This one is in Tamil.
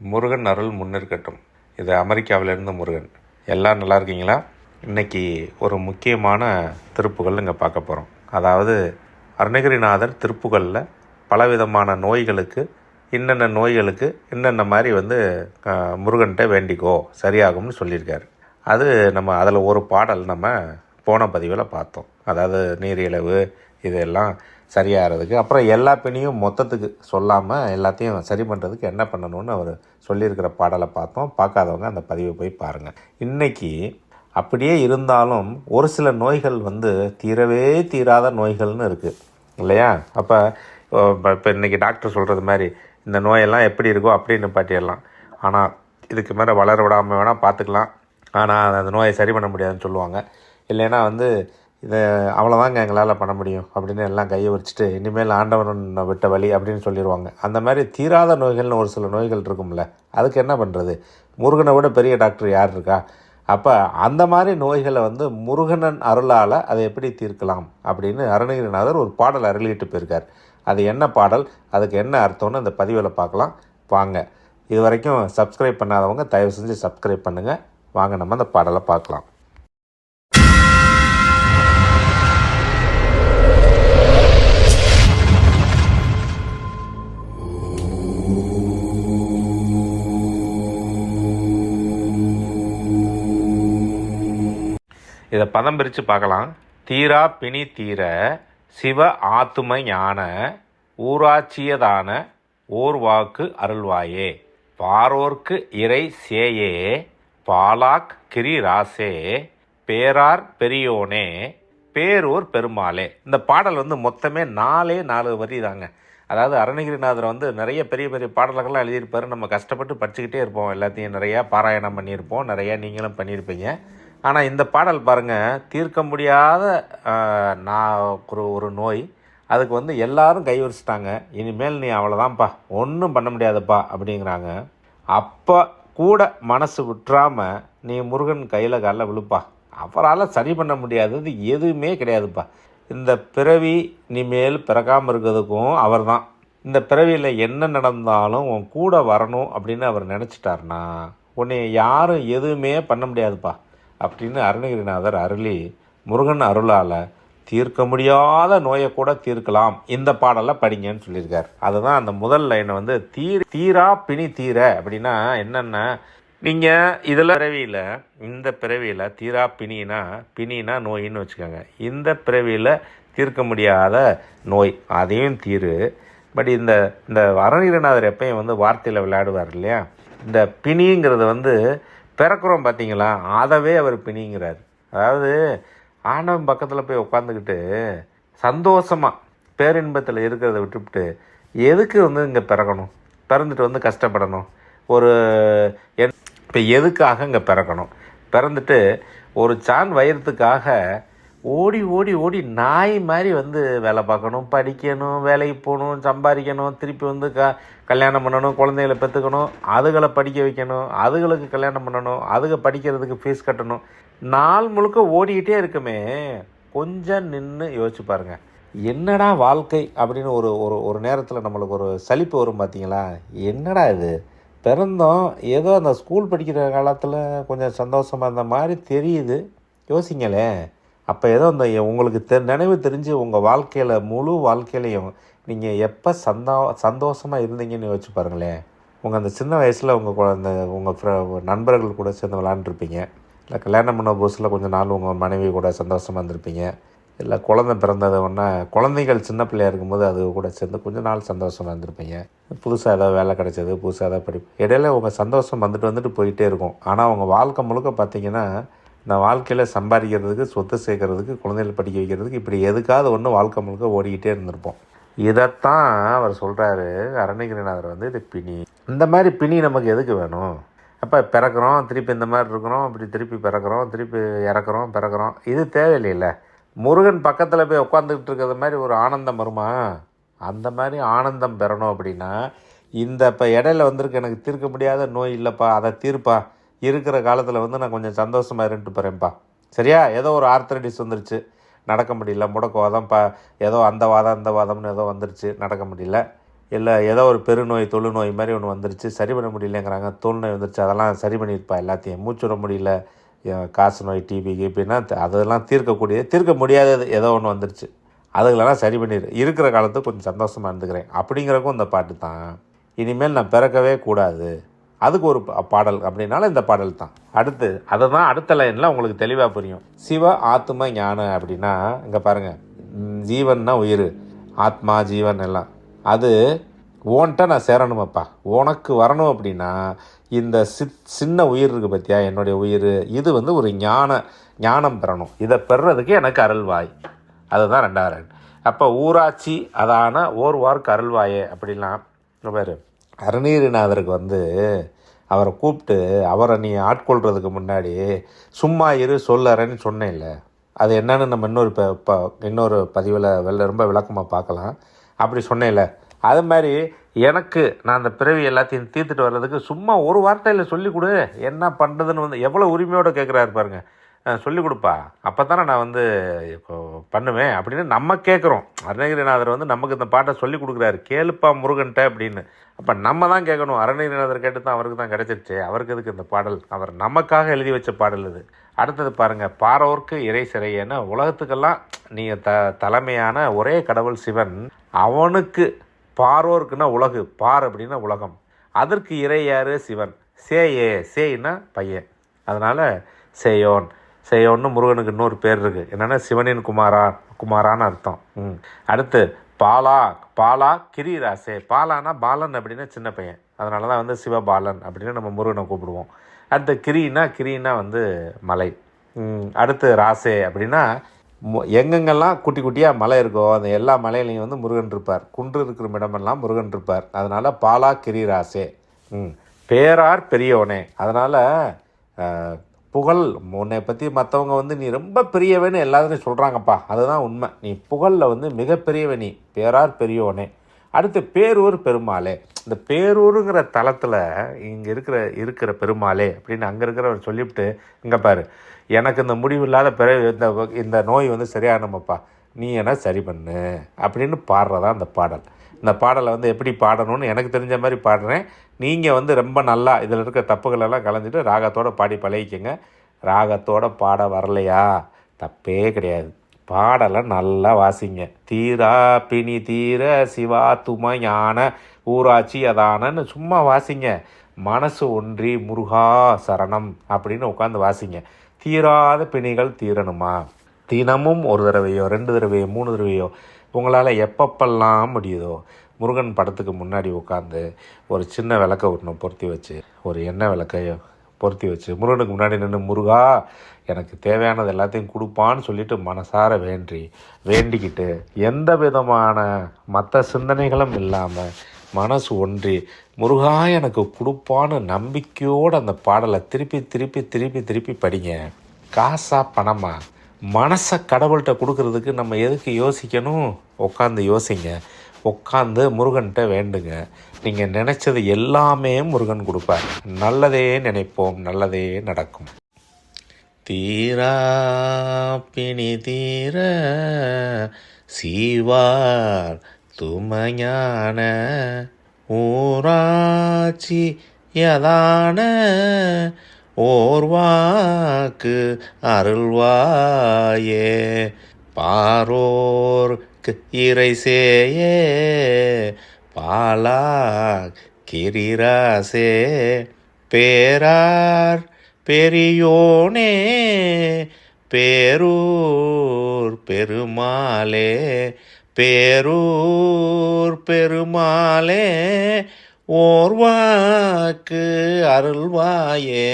முருகன் அருள் முன்னிற்கட்டும். இது அமெரிக்காவிலேருந்து முருகன். எல்லாம் நல்லா இருக்கீங்களா? இன்னைக்கு ஒரு முக்கியமான திருப்புகள் இங்கே பார்க்க போகிறோம் அதாவது அருணகிரிநாதர் திருப்புகளில் பலவிதமான நோய்களுக்கு இன்னென்ன நோய்களுக்கு இன்னென்ன மாதிரி வந்து முருகன்கிட்ட வேண்டிக்கோ சரியாகும்னு சொல்லியிருக்காரு. அது நம்ம அதில் ஒரு பாடல் நம்ம போன பதிவில் பார்த்தோம். அதாவது நீரிழிவு இதெல்லாம் சரியாகிறதுக்கு. அப்புறம் எல்லா பிணியும் மொத்தத்துக்கு சொல்லாமல் எல்லாத்தையும் சரி பண்ணுறதுக்கு என்ன பண்ணணும்னு அவர் சொல்லியிருக்கிற பாடலை பார்த்தோம். பார்க்காதவங்க அந்த பதிவை போய் பாருங்கள் இன்றைக்கி அப்படியே இருந்தாலும் ஒரு சில நோய்கள் வந்து தீரவே தீராத நோய்கள்னு இருக்குது இல்லையா? அப்போ இப்போ இன்றைக்கி டாக்டர் சொல்கிறது மாதிரி இந்த நோயெல்லாம் எப்படி இருக்கோ அப்படின்னு பாட்டிடலாம். ஆனால் இதுக்கு மேலே வளர விடாமல் வேணால் பார்த்துக்கலாம். ஆனால் அந்த நோயை சரி பண்ண முடியாதுன்னு சொல்லுவாங்க. இல்லைன்னா வந்து இதை அவ்வளோதாங்க எங்களால் பண்ண முடியும் அப்படின்னு எல்லாம் கையை வச்சுட்டு இனிமேல் ஆண்டவன் விட்ட வழி அப்படின்னு சொல்லிடுவாங்க அந்த மாதிரி தீராத நோய்கள்னு ஒரு சில நோய்கள் இருக்கும்ல அதுக்கு என்ன பண்ணுறது முருகனை விட பெரிய டாக்டர் யார் இருக்கா? அப்போ அந்த மாதிரி நோய்களை வந்து முருகனன் அருளால் அதை எப்படி தீர்க்கலாம் அப்படின்னு அருணகிரிநாதர் ஒரு பாடல் அருளிட்டு போயிருக்கார். அது என்ன பாடல்? அதுக்கு என்ன அர்த்தம்னு அந்த பதிவில் பார்க்கலாம். வாங்க இது வரைக்கும் சப்ஸ்கிரைப் பண்ணாதவங்க தயவு செஞ்சு சப்ஸ்கிரைப் பண்ணுங்கள் வாங்க நம்ம அந்த பாடலை பார்க்கலாம். இதை பதம் பிரித்து பார்க்கலாம். தீரா பிணி தீர சிவ ஆத்தும ஞான ஊராட்சியதான ஓர் வாக்கு அருள்வாயே. பாரோர்க்கு இறை சேயே பாலாக் கிரி ராசே பேரார் பெரியோனே பேரூர் பெருமாளே. இந்த பாடல் வந்து மொத்தமே நாலே நாலு வரி தாங்க. அதாவது அருணகிரிநாதர் வந்து நிறைய பெரிய பெரிய பாடல்கள்லாம் எழுதியிருப்பாரு. நம்ம கஷ்டப்பட்டு படிச்சுக்கிட்டே இருப்போம். எல்லாத்தையும் நிறையா பாராயணம் பண்ணியிருப்போம். நிறையா நீங்களும் பண்ணியிருப்பீங்க. ஆனால் இந்த பாடல் பாருங்கள் தீர்க்க முடியாத நான் ஒரு ஒரு நோய் அதுக்கு வந்து எல்லாரும் கை இனிமேல் நீ அவ்வளோதான்ப்பா ஒன்றும் பண்ண முடியாதுப்பா அப்படிங்கிறாங்க. அப்போ கூட மனசு விட்டுறாமல் நீ முருகன் கையில் காலில் விழுப்பா. அவரால் சரி பண்ண முடியாதது எதுவுமே கிடையாதுப்பா. இந்த பிறவி இனிமேல் பிறக்காமல் இருக்கிறதுக்கும் அவர்தான். இந்த பிறவியில் என்ன நடந்தாலும் உன் கூட வரணும் அப்படின்னு அவர் நினச்சிட்டாருனா உன்னை யாரும் எதுவுமே பண்ண முடியாதுப்பா. அப்படின்னு அருணகிரிநாதர் அருளி முருகன் அருளால் தீர்க்க முடியாத நோயை கூட தீர்க்கலாம். இந்த பாடலை படிங்கன்னு சொல்லியிருக்கார். அதுதான் அந்த முதல் லைனை வந்து தீர் தீரா பிணி தீர அப்படின்னா என்னென்ன நீங்கள் இதில் பிறவியில் இந்த பிறவியில் தீரா பிணினா பிணினா நோயின்னு வச்சுக்கோங்க. இந்த பிறவியில் தீர்க்க முடியாத நோய் அதையும் தீரு. பட் இந்த இந்த அருணகிரிநாதர் எப்பயும் வந்து வார்த்தையில் விளையாடுவார் இல்லையா? இந்த பிணிங்கிறது வந்து பிறக்கிறோம் பார்த்தீங்களா அதவே அவர் பிணிங்கிறார். அதாவது ஆண்டவன் பக்கத்தில் போய் உட்காந்துக்கிட்டு சந்தோஷமாக பேரின்பத்தில் இருக்கிறத விட்டுவிட்டு எதுக்கு வந்து இங்கே பிறக்கணும்? பிறந்துட்டு வந்து கஷ்டப்படணும். ஒரு இப்போ எதுக்காக இங்கே பிறக்கணும்? பிறந்துட்டு ஒரு சான் வயிறத்துக்காக ஓடி ஓடி ஓடி நாய் மாதிரி வந்து வேலை பார்க்கணும். படிக்கணும் வேலைக்கு போகணும் சம்பாதிக்கணும் திருப்பி வந்து க கல்யாணம் பண்ணணும் குழந்தைகளை பெற்றுக்கணும் அதுகளை படிக்க வைக்கணும் அதுகளுக்கு கல்யாணம் பண்ணணும் அதுக படிக்கிறதுக்கு ஃபீஸ் கட்டணும். நாள் முழுக்க ஓடிக்கிட்டே இருக்குமே. கொஞ்சம் நின்று யோசிச்சு பாருங்க. என்னடா வாழ்க்கை அப்படின்னு ஒரு ஒரு ஒரு நேரத்தில் நம்மளுக்கு ஒரு சலிப்பு வரும் பார்த்தீங்களா என்னடா இது? பிறந்தோம் ஏதோ அந்த ஸ்கூல் படிக்கிற காலத்தில் கொஞ்சம் சந்தோஷமாக இருந்த மாதிரி தெரியுது. யோசிங்களேன். அப்போ ஏதோ அந்த உங்களுக்கு தெ நினைவு தெரிஞ்சு உங்கள் வாழ்க்கையில் முழு வாழ்க்கையிலையும் நீங்கள் எப்போ சந்தோ சந்தோஷமாக இருந்தீங்கன்னு யோசிச்சு பாருங்களேன். உங்கள் அந்த சின்ன வயசில் உங்கள் குழந்த உங்கள் ஃப்ர நண்பர்கள் கூட சேர்ந்து விளாண்டுருப்பீங்க இல்லை கல்யாணம் பண்ண புதுசில் கொஞ்சம் நாள் உங்கள் மனைவி கூட சந்தோஷமாக இருந்திருப்பீங்க. இல்லை குழந்தை பிறந்தது ஒன்றா குழந்தைகள் சின்ன பிள்ளையா இருக்கும்போது அது கூட சேர்ந்து கொஞ்ச நாள் சந்தோஷமாக இருந்திருப்பீங்க. புதுசாக ஏதாவது வேலை கிடைச்சது புதுசாக ஏதாவது படிப்பு இடையில உங்கள் சந்தோஷம் வந்துட்டு வந்துட்டு போயிட்டே இருக்கும். ஆனால் உங்கள் வாழ்க்கை முழுக்க பார்த்தீங்கன்னா இந்த வாழ்க்கையில் சம்பாதிக்கிறதுக்கு சொத்து சேர்க்கறதுக்கு குழந்தைகள் படிக்க வைக்கிறதுக்கு இப்படி எதுக்காவது ஒன்று வாழ்க்கை முழுக்க ஓடிக்கிட்டே இருந்திருப்போம். இதைத்தான் அவர் சொல்கிறாரு அரண்யகிரிநாதர் வந்து இது பிணி. இந்த மாதிரி பிணி நமக்கு எதுக்கு வேணும்? அப்போ பிறக்கிறோம் திருப்பி இந்த மாதிரி இருக்கிறோம் இப்படி திருப்பி பிறக்கிறோம் திருப்பி இறக்குறோம் பிறக்கிறோம். இது தேவையில்லைல்ல முருகன் பக்கத்தில் போய் உட்காந்துக்கிட்டு இருக்கிறது மாதிரி ஒரு ஆனந்தம் வருமா? அந்த மாதிரி ஆனந்தம் பெறணும் அப்படின்னா இந்த இப்போ இடையில வந்திருக்கு எனக்கு தீர்க்க முடியாத நோய் இல்லைப்பா அதை தீர்ப்பா? இருக்கிற காலத்தில் வந்து நான் கொஞ்சம் சந்தோஷமாக இருந்துட்டு போகிறேன்ப்பா சரியா? ஏதோ ஒரு ஆர்த்தரடிஸ் வந்துருச்சு. நடக்க முடியல. முடக்குவாதம் பா ஏதோ அந்த வாதம் அந்த வாதம்னு ஏதோ வந்துருச்சு. நடக்க முடியல. இல்லை ஏதோ ஒரு பெருநோய் தொழுநோய் மாதிரி ஒன்று வந்துருச்சு. சரி பண்ண முடியலங்கிறாங்க. தொழுநோய் வந்துருச்சு. அதெல்லாம் சரி பண்ணியிருப்பா எல்லாத்தையும். மூச்சு விட முடியல. காசு நோய் டிபி கிபின்னா அதெல்லாம் தீர்க்கக்கூடிய தீர்க்க முடியாதது ஏதோ ஒன்று வந்துருச்சு. அதுகளெல்லாம் சரி பண்ணிடு இருக்கிற காலத்துக்கு கொஞ்சம் சந்தோஷமாக இருந்துக்கிறேன். அப்படிங்கிறக்கும் இந்த பாட்டு தான். இனிமேல் நான் பிறக்கவே கூடாது. அதுக்கு ஒரு பா- பாடல் அப்படின்னால இந்த பாடல் தான். அடுத்து அதை தான் அடுத்த லைனில் உங்களுக்கு தெளிவாக புரியும். சிவ ஆத்ம ஞானம் அப்படின்னா இங்கே பாருங்கள் ஜீவன்னா உயிர் ஆத்மா ஜீவன் எல்லாம். அது ஓன்ட்ட நான் சேரணுமப்பா. உனக்கு வரணும் அப்படின்னா இந்த சித் சின்ன உயிர் இருக்குது பார்த்தியா என்னுடைய உயிர் இது வந்து ஒரு ஞான ஞானம் பெறணும். இதை பெறுறதுக்கு எனக்கு அருள்வாய். அதுதான் ரெண்டாவது அப்போ ஊராட்சி அதான ஓர் வார்க்கு அருள்வாயே அப்படிலாம் இங்க பாரு அருணீரிநாதருக்கு வந்து அவரை கூப்பிட்டு அவரை நீ ஆட்கொள்றதுக்கு முன்னாடி சும்மா இரு சொல்லறேன்னு சொன்னேன்ல அது என்னன்னு நம்ம இன்னொரு ப இன்னொரு பதிவில் வெளில ரொம்ப விளக்கமாக பார்க்கலாம். அப்படி சொன்னேன்ல அது மாதிரி எனக்கு நான் அந்த பிறவி எல்லாத்தையும் தீர்த்துட்டு வர்றதுக்கு சும்மா ஒரு வார்த்தையில் சொல்லி கொடு. என்ன பண்ணுறதுன்னு வந்து எவ்வளோ உரிமையோடு கேட்குறாரு பாருங்கள் சொல்லிக் கொடுப்பா. அப்போ தானே நான் வந்து இப்போ பண்ணுவேன் அப்படின்னு நம்ம கேட்குறோம் அருணகிரிநாதர் வந்து நமக்கு இந்த பாட்டை சொல்லி கொடுக்குறாரு. கேளுப்பா முருகன்ட்ட அப்படின்னு. அப்போ நம்ம தான் கேட்கணும். அருணகிரிநாதர் கேட்டு தான் அவருக்கு தான் கிடச்சிருச்சு. அவருக்கு எதுக்கு இந்த பாடல்? அவர் நமக்காக எழுதி வச்ச பாடல் இது. அடுத்தது பாருங்கள் பாரோர்க்கு இறை சிறை உலகத்துக்கெல்லாம் நீங்கள் த தலைமையான ஒரே கடவுள் சிவன். அவனுக்கு பாரோர்க்குன்னா உலகு பார் அப்படின்னா உலகம். அதற்கு இறை யாரு? சிவன். சேயே. சேயின்னா பையன். அதனால் சேயோன். செய்யணும்னு முருகனுக்கு இன்னொரு பேர் இருக்குது என்னென்னா சிவனின் குமாரா குமாரான்னு அர்த்தம். ம். அடுத்து பாலா பாலா கிரிராசே. பாலானா பாலன் அப்படின்னா சின்ன பையன். அதனால தான் வந்து சிவபாலன் அப்படின்னு நம்ம முருகனை கூப்பிடுவோம். அடுத்து கிரினா கிரினா வந்து மலை. அடுத்து ராசே அப்படின்னா எங்கெங்கெல்லாம் குட்டி குட்டியாக மலை இருக்கோ அந்த எல்லா மலையிலையும் வந்து முருகன் இருப்பார். குன்று இருக்கிற இடமெல்லாம் முருகன் இருப்பார். அதனால் பாலா கிரிராசே. ம். பேரார் பெரியவனே அதனால் புகழ். உன்னை பற்றி மற்றவங்க வந்து நீ ரொம்ப பெரியவன்னு எல்லாத்துலையும் சொல்கிறாங்கப்பா அதுதான் உண்மை. நீ புகழில் வந்து மிகப்பெரியவனி நீ. பேரார் பெரியவனே அடுத்து பேரூர் பெருமாளே. இந்த பேரூருங்கிற தளத்தில் இங்கே இருக்கிற இருக்கிற பெருமாளே அப்படின்னு அங்கே இருக்கிறவர் சொல்லிவிட்டு இங்கே பாரு. எனக்கு இந்த முடிவில்லாத பிறகு இந்த இந்த நோய் வந்து சரியானமப்பா. நீ என்ன சரி பண்ணு அப்படின்னு பாடுறதா அந்த பாடல். இந்த பாடலை வந்து எப்படி பாடணும்னு எனக்கு தெரிஞ்ச மாதிரி பாடுறேன். நீங்கள் வந்து ரொம்ப நல்லா இதில் இருக்கிற தப்புகளெல்லாம் கலந்துட்டு ராகத்தோடு பாடி பழகிக்கங்க. ராகத்தோட பாட வரலையா? தப்பே கிடையாது. பாடலை நல்லா வாசிங்க. தீரா பிணி தீர சிவா தும ஞான ஊராட்சி அதானன்னு சும்மா வாசிங்க. மனசு ஒன்றி முருகா சரணம் அப்படின்னு உட்காந்து வாசிங்க. தீராத பிணிகள் தீரணுமா? தினமும் ஒரு தடவையோ ரெண்டு தடவையோ மூணு தடவையோ உங்களால் எப்பப்பெல்லாம் முடியுதோ முருகன் படத்துக்கு முன்னாடி உட்காந்து ஒரு சின்ன விளக்க ஒன்று பொருத்தி வச்சு ஒரு எண்ணெய் விளக்கையோ பொருத்தி வச்சு முருகனுக்கு முன்னாடி நின்று முருகா எனக்கு தேவையானது எல்லாத்தையும் கொடுப்பான்னு சொல்லிட்டு மனசார வேண்டி வேண்டிக்கிட்டு எந்த விதமான மற்ற சிந்தனைகளும் இல்லாமல் மனசு ஒன்றி முருகா எனக்கு கொடுப்பான்னு நம்பிக்கையோடு அந்த பாடலை திருப்பி திருப்பி திருப்பி திருப்பி படிங்க. காசா பணமா? மனசை கடவுள்கிட்ட கொடுக்கறதுக்கு நம்ம எதுக்கு யோசிக்கணும்? உட்காந்து யோசிங்க. உட்காந்து முருகன்கிட்ட வேண்டுங்க. நீங்கள் நினச்சது எல்லாமே முருகன் கொடுப்பார். நல்லதே நினைப்போம். நல்லதே நடக்கும். தீரா பிணி தீர சீவார் துமஞான ஊராட்சி யதான ஓர்வாக்கு அருள்வாயே. பாரோர்க்கு இறைசேயே. பாலா கிரிராசே. பேரார் பெரியோனே. பேரூர் பெருமாளே. பேரூர் பெருமாளே. ஓர்வாக்கு அருள்வாயே.